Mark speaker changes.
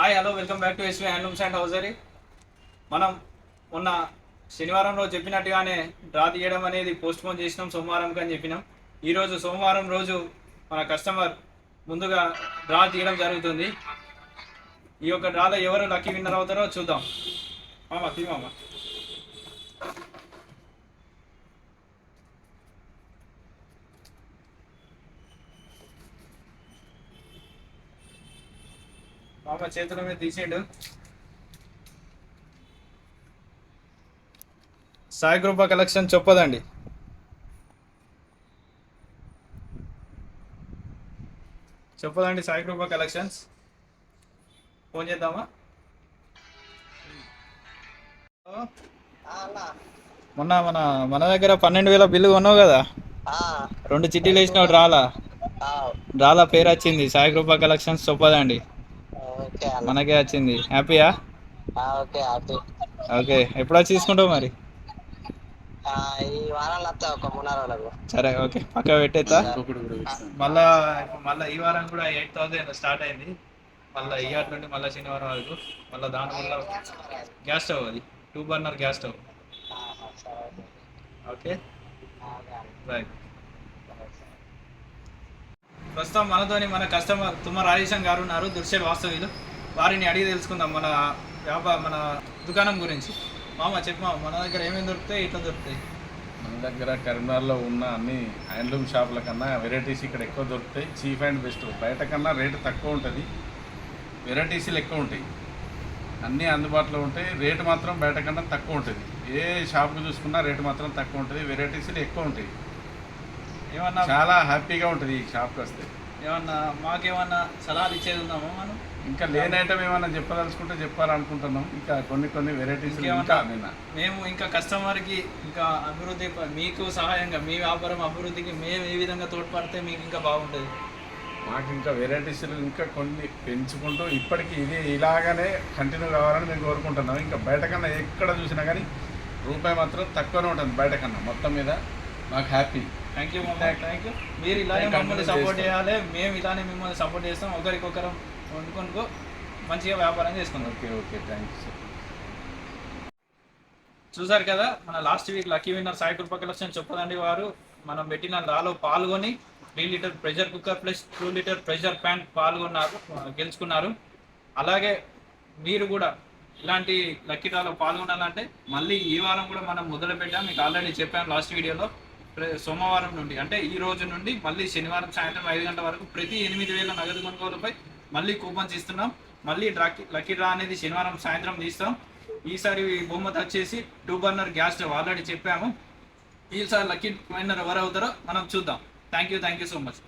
Speaker 1: Hi hello welcome back to SV handlooms and hosiery మనం మొన్న శనివారం రోజు చెప్పినట్టుగానే డ్రా తీయడం అనేది పోస్ట్ పోన్ చేసినాం సోమవారం అని చెప్పినాం. ఈరోజు సోమవారం రోజు మన కస్టమర్ ముందుగా డ్రా తీయడం జరుగుతుంది. ఈ యొక్క డ్రాలో ఎవరు లక్కీ విన్నర్ అవుతారో చూద్దాం. మామ తీ మామ. మామ చేతుల మీద తీసేయండు. సాయి కృప కలెక్షన్ చెప్పదండి. చెప్పదండి సాయి కృప కలెక్షన్స్. ఫోన్ చేద్దామా? మొన్న మన మన దగ్గర పన్నెండు వేల బిల్లు కొన్నావు కదా? రెండు చిట్టీలు వేసినావు డ్రాలా డ్రాలా పేరు వచ్చింది. సాయి కృప కలెక్షన్స్ చెప్పదండి. మనకే వచ్చింది. హ్యాపీయా?
Speaker 2: Okay happy.
Speaker 1: ఓకే ఎప్పుడు వచ్చి తీసుకుంటావు మరి
Speaker 2: ఈ వారాలు వస్తా ఒక మూడు రోజులకు.
Speaker 1: సరే ఓకే పక్క పెట్టేస్తా. మళ్ళా మళ్ళా ఈ వారం కూడా ఎయిట్ థౌసండ్ స్టార్ట్ అయింది. మళ్ళీ ఈ ఆట నుండి మళ్ళీ శనివారం వరకు. మళ్ళీ దాని వల్ల గ్యాస్ స్టవ్ అది. Two burner gas stove. Okay? Right ప్రస్తుతం మనతోని మన కస్టమర్ తుమ్మ రాజేశం గారు ఉన్నారు దృశ్య వాస్తవ్యులు. వారిని అడిగి తెలుసుకుందాం మన వ్యాపార మన దుకాణం గురించి. మామ చెప్పు మామ మన దగ్గర ఏమేమి దొరుకుతాయి ఇట్లా దొరుకుతాయి?
Speaker 3: మన దగ్గర కరీంనగర్లో ఉన్న అన్ని హ్యాండ్లూమ్ షాపుల కన్నా వెరైటీస్ ఇక్కడ ఎక్కువ దొరుకుతాయి. Cheap and best. బయట కన్నా రేటు తక్కువ ఉంటుంది. వెరైటీస్లు ఎక్కువ ఉంటాయి. అన్నీ అందుబాటులో ఉంటాయి రేటు మాత్రం బయట కన్నా తక్కువ ఉంటుంది. ఏ షాప్కి చూసుకున్నా రేటు మాత్రం తక్కువ ఉంటుంది. వెరైటీస్లు ఎక్కువ ఉంటాయి.
Speaker 1: ఏమన్నా
Speaker 3: చాలా హ్యాపీగా ఉంటుంది ఈ షాప్కి వస్తే.
Speaker 1: ఏమన్నా మాకేమన్నా సలహాలు ఇచ్చేది ఉందామా మనం?
Speaker 3: ఇంకా లేని ఐటమ్ ఏమైనా చెప్పదలుచుకుంటే చెప్పాలనుకుంటున్నాం. ఇంకా కొన్ని కొన్ని వెరైటీస్
Speaker 1: మేము ఇంకా కస్టమర్కి ఇంకా అభివృద్ధి మీకు సహాయంగా మీ వ్యాపారం అభివృద్ధికి మేము ఏ విధంగా తోడ్పడితే మీకు ఇంకా బాగుంటుంది
Speaker 3: మాకు ఇంకా వెరైటీస్ ఇంకా కొన్ని పెంచుకుంటూ ఇప్పటికీ ఇది ఇలాగనే కంటిన్యూ కావాలని మేము కోరుకుంటున్నాం. ఇంకా బయట కన్నా ఎక్కడ చూసినా కానీ రూపాయి మాత్రం తక్కువనే ఉంటుంది బయట కన్నా మొత్తం మీద. మాకు happy
Speaker 1: thank you thank you మీరు ఇలానే మమ్మల్ని సపోర్ట్. చేయాలి. మేము ఇలానే మిమ్మల్ని సపోర్ట్ చేస్తాం. ఒకరికొకరం వండుకొనుకో మంచిగా వ్యాపారం చేసుకుందాం.
Speaker 3: Okay okay thank you sir
Speaker 1: చూసారు కదా మన last week lucky winner Sai Kripa collection చెప్పదండి వారు. మనం పెట్టిన రాలో పాల్గొని three litre pressure cooker plus two litre pressure pan పాల్గొన్నారు గెలుచుకున్నారు. అలాగే మీరు కూడా ఇలాంటి లక్కీ డ్రాలో పాల్గొనాలంటే మళ్ళీ ఈ వారం కూడా మనం మొదలు పెట్టాం మీకు ఆల్రెడీ చెప్పాను లాస్ట్ వీడియోలో సోమవారం నుండి అంటే ఈ రోజు నుండి మళ్ళీ శనివారం సాయంత్రం ఐదు గంటల వరకు ప్రతి ఎనిమిది వేల నగదు కొనుగోలుపై మళ్ళీ కూపన్స్ ఇస్తున్నాం. మళ్ళీ డ్రాకి లక్కీ డ్రా అనేది శనివారం సాయంత్రం తీస్తాం. ఈసారి బహుమతి వచ్చేసి two burner gas stove already చెప్పాము. ఈసారి లక్కీ విన్నర్ ఎవరు అవుతారో మనం చూద్దాం. Thank you thank you so much.